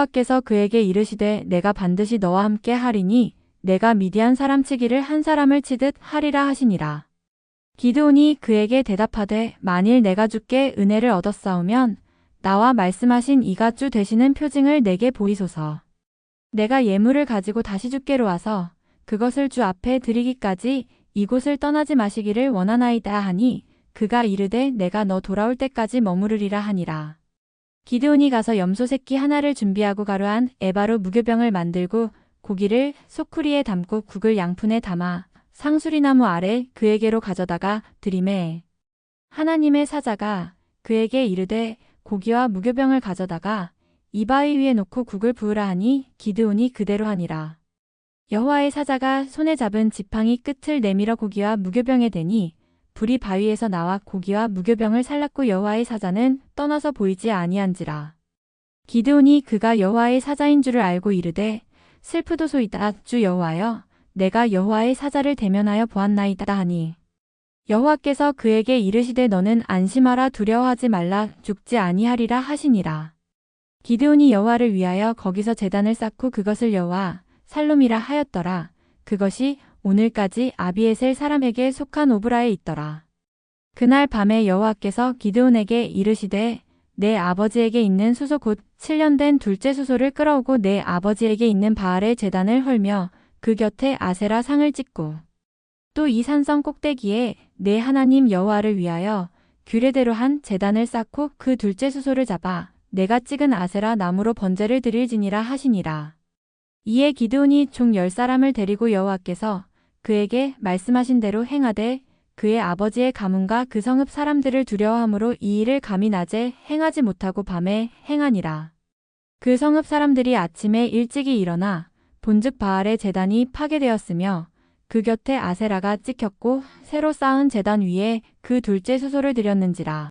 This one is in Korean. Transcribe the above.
여호와께서 그에게 이르시되 내가 반드시 너와 함께 하리니 내가 미디안 사람 치기를 한 사람을 치듯 하리라 하시니라. 기드온이 그에게 대답하되 만일 내가 주께 은혜를 얻었사오면 나와 말씀하신 이가 주 되시는 표징을 내게 보이소서. 내가 예물을 가지고 다시 주께로 와서 그것을 주 앞에 드리기까지 이곳을 떠나지 마시기를 원하나이다 하니 그가 이르되 내가 너 돌아올 때까지 머무르리라 하니라. 기드온이 가서 염소 새끼 하나를 준비하고 가로한 에바로 무교병을 만들고 고기를 소쿠리에 담고 국을 양푼에 담아 상수리나무 아래 그에게로 가져다가 드림에 하나님의 사자가 그에게 이르되 고기와 무교병을 가져다가 이바위 위에 놓고 국을 부으라 하니 기드온이 그대로 하니라. 여호와의 사자가 손에 잡은 지팡이 끝을 내밀어 고기와 무교병에 대니 불이 바위에서 나와 고기와 무교병을 살랐고 여호와의 사자는 떠나서 보이지 아니한지라. 기드온이 그가 여호와의 사자인 줄을 알고 이르되 슬프도소이다 주 여호와여 내가 여호와의 사자를 대면하여 보았나이다 하니 여호와께서 그에게 이르시되 너는 안심하라 두려워하지 말라 죽지 아니하리라 하시니라. 기드온이 여호와를 위하여 거기서 제단을 쌓고 그것을 여호와 살롬이라 하였더라. 그것이 오늘까지 아비에셀 사람에게 속한 오브라에 있더라. 그날 밤에 여호와께서 기드온에게 이르시되 내 아버지에게 있는 수소 곧 7년 된 둘째 수소를 끌어오고 내 아버지에게 있는 바알의 제단을 헐며 그 곁에 아세라 상을 찍고 또 이 산성 꼭대기에 내 하나님 여호와를 위하여 규례대로 한 제단을 쌓고 그 둘째 수소를 잡아 내가 찍은 아세라 나무로 번제를 드릴지니라 하시니라. 이에 기드온이 총 열 사람을 데리고 여호와께서 그에게 말씀하신 대로 행하되 그의 아버지의 가문과 그 성읍 사람들을 두려워함으로 이 일을 감히 낮에 행하지 못하고 밤에 행하니라. 그 성읍 사람들이 아침에 일찍이 일어나 본즉 바알의 제단이 파괴되었으며 그 곁에 아세라가 찍혔고 새로 쌓은 제단 위에 그 둘째 수소를 드렸는지라.